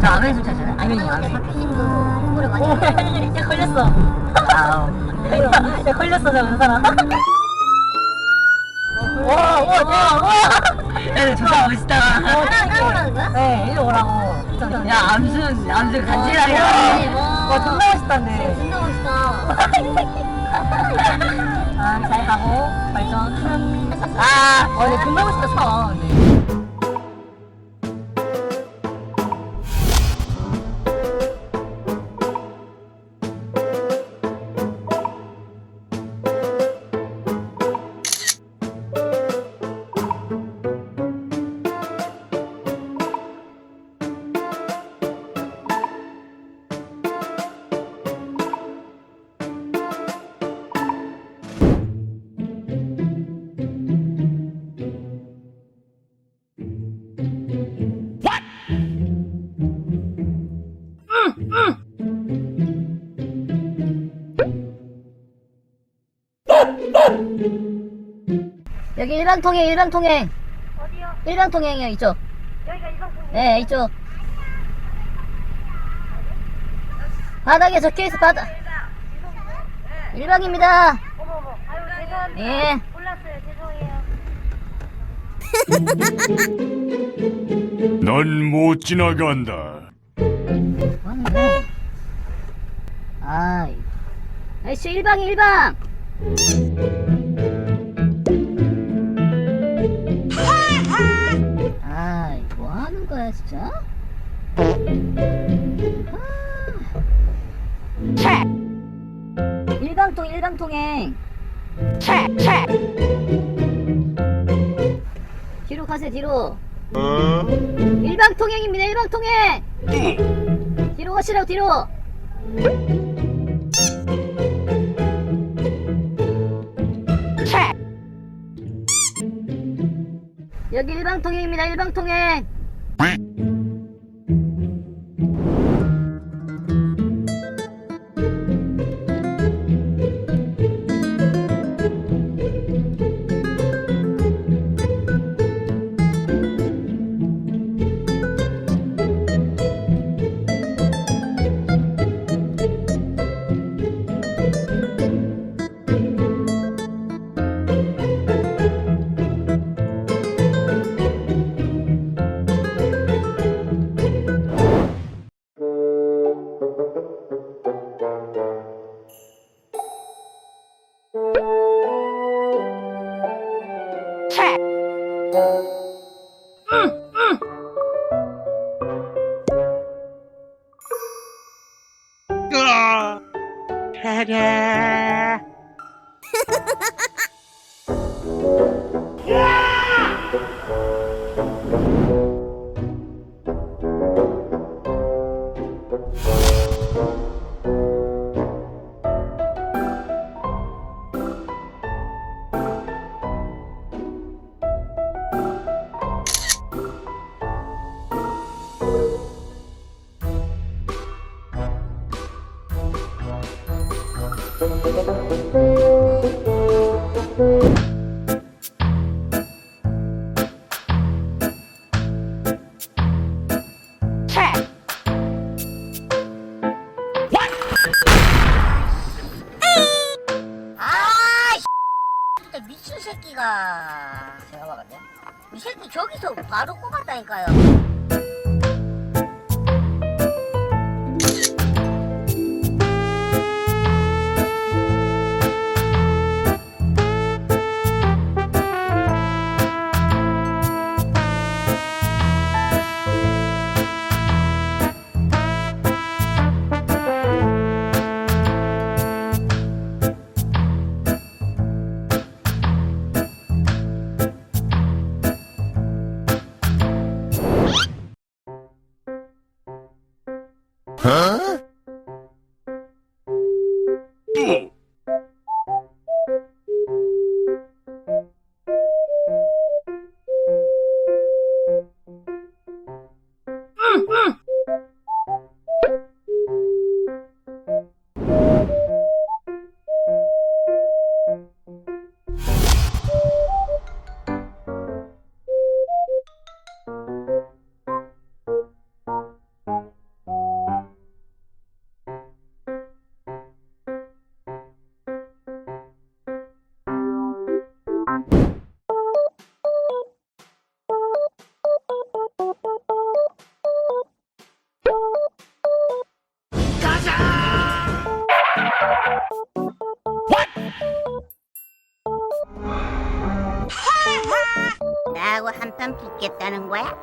저 안에서 아니 안에 홍보를 많이 오, 야 걸렸어 야 걸렸어 저 사람 와, 와, 대박, 저 사람 멋있다. 따라- 따라오라는 거야? 네, 이리 오라고. 야, 암순, 암순 간지나게. 와. 와, 존나 멋있다네. 진짜 멋있다. 아, 잘 가고, 발전. 아, 어, 근데 금방 멋있다, 차. 여기 일방통행, 일방통행. 어디요? 일방통행이요, 이쪽. 여기가 이방송. 네, 이쪽. 바닥에 적혀 있어, 바닥. 일방입니다. 어머 어머. 아유 죄송합니다. 예. 몰랐어요. 죄송해요. 넌 못 지나간다. 맞네. 아, 아이씨, 일방이 일방. 아, 뭐 하는 거야, 진짜? 아. 일방통, 일방통행. 뒤로 가세요, 뒤로. 일방통행입니다, 일방통행! 뒤로 가시라고, 뒤로! 여기 일방통행입니다, 일방통행! 아, 미친 새끼가. 제가 막았네. 이 새끼 저기서 바로 꼽았다니까요. Ooh. 한판 붙겠다는 거야?